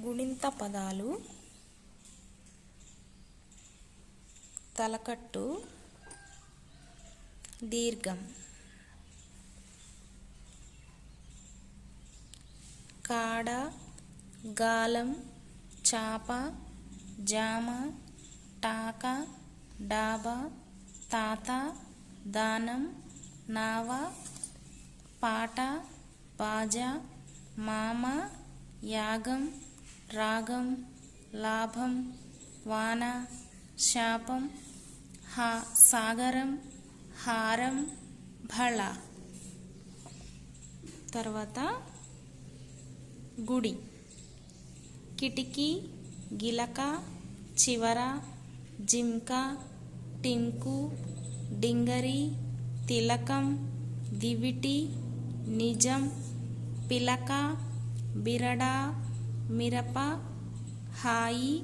గుణింత పదాలు. తలకట్టు. దీర్ఘం. కాడ గాలం చాప జామ టాక డాబా తాత దానం నావ పాట బాజా మామ యాగం రాగం లాభం వాన శాపం హా సాగరం హారం భళ. తర్వాత గుడి. కిటికీ గిలక చివర జింక టింకు డింగరి తిలకం దివిటి నిజం పిలక బిరడా మిరప హాయి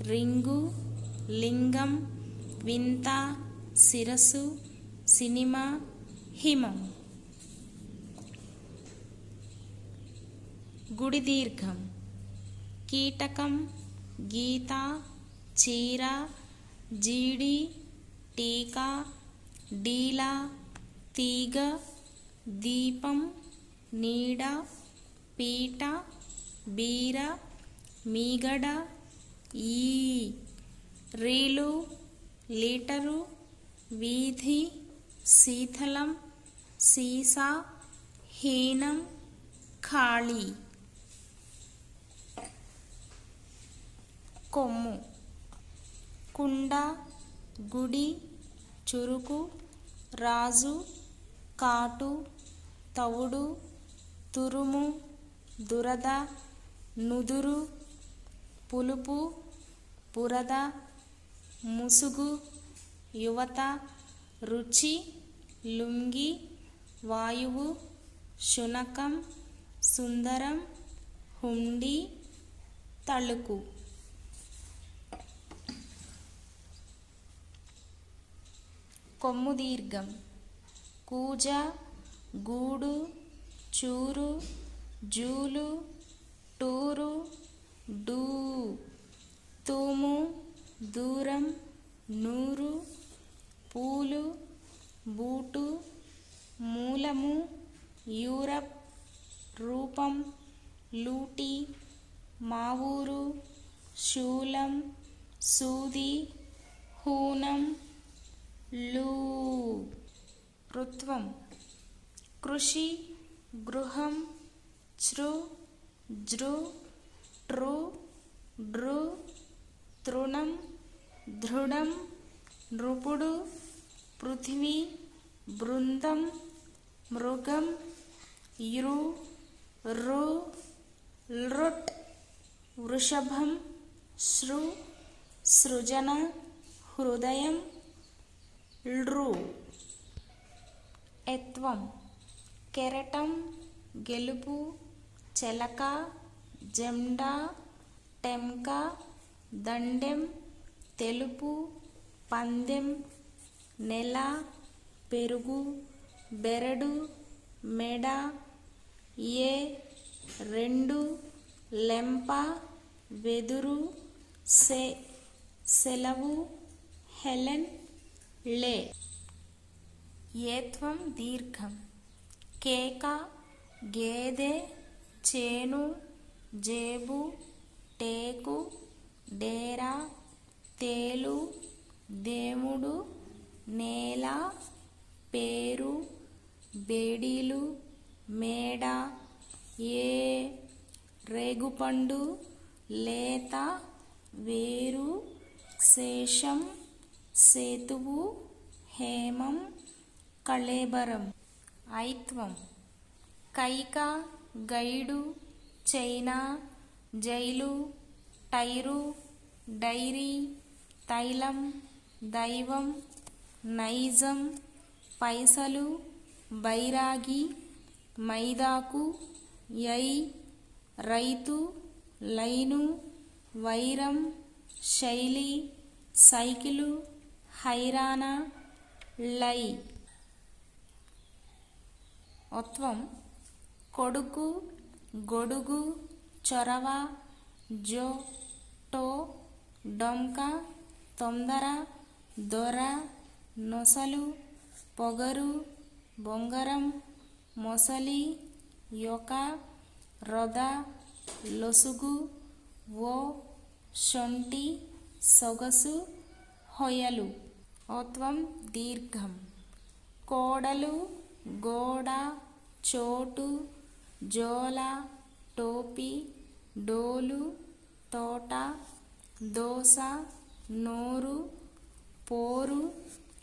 రింగు లింగం వింత శిరస్సు సినిమా హిమం. గుడి దీర్ఘం. కీటకం గీత చీర జీడి టీకా డీల తీగ దీపం నీడ పీట బీర మీగడ ఈ రీలు లీటరు వీధి శీతలం సీసా హీనం ఖాళీ. కొమ్ము. కుండ గుడి చురుకు రాజు కాటు తవుడు తురుము దురద నుదురు పులుపు పురద ముసుగు యువత రుచి లుంగి వాయువు శునకం సుందరం హుండి తళుకు. కొమ్ము దీర్ఘం. కూజ గూడు చూరు జూలు టూరు డూ తూము దూరం నూరు పూలు బూటు మూలము యూరప్ రూపం లూటి మా ఊరు శూలం సూది హూనం లూ. ఋత్వం. కృషి గృహం చృ జృ ట్రు డ్రు తృణం దృఢం నృపుడు పృథివీ బృందం మృగం ఇరు రు లృట్ వృషభం శృ సృజన హృదయం లృ ఎత్వం కెరటం గెలుపు చెలక జెండా టెంక దండెం తెలుపు పందెం నెల పెరుగు బెరడు మెడ ఏ రెండు లెంప వెదురు సె సెలవు హెలెన్ లే. ఏత్వం దీర్ఘం. కేక గేదె చేను జేబు టేకు డేరా తేలు దేవుడు నేల పేరు బేడీలు మేడ ఏ రేగుపండు లేత వేరు శేషం సేతువు హేమం కళేబరం ఐత్వం Kaika guide China jail tyre diary తైలం దైవం నైజం పైసలు బైరాగి మైదాకు యై రైతు లైను వైరం శైలి సైకిలు హైరానా లై. ఒత్వం. కొడుకు గొడుగు చొరవ జో టో డొంక తొందర దొర నొసలు పొగరు బొంగరం మొసలి యొక రొద లొసుగు ఓ షొంటి సొగసు హొయలు. ఓత్వం దీర్ఘం. కోడలు గోడ చోటు జోల టోపీ డోలు తోట దోస నోరు పోరు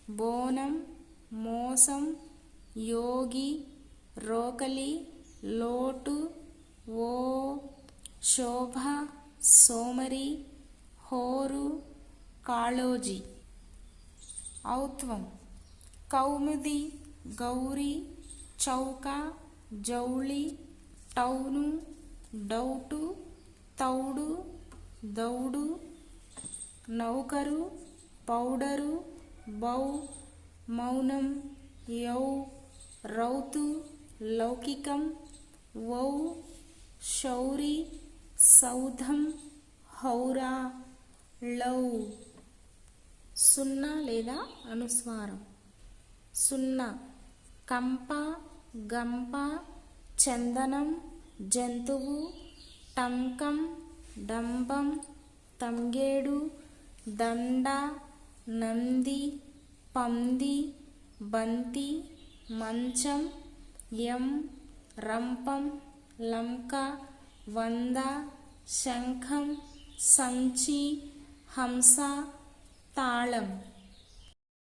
బోనం మోసం యోగి రోకలి లోటు ఓ శోభ సోమరి హోరు కాళోజీ. ఔత్వం. కౌముది గౌరీ చౌక జౌళి టౌను డౌటు తౌడు దౌడు నౌకరు పౌడరు బౌ మౌనం యౌ రౌతు లౌకికం వౌ శౌరి సౌధం హౌరా లౌ. సున్నా లేదా అనుస్వారం? సున్నా. కంప గంప చందనం జంతువు టంకం డంబం తంగేడు దండ నంది పంది బంతి మంచం ఎం రంపం లంక వంద శంఖం సంచి హంస తాళం.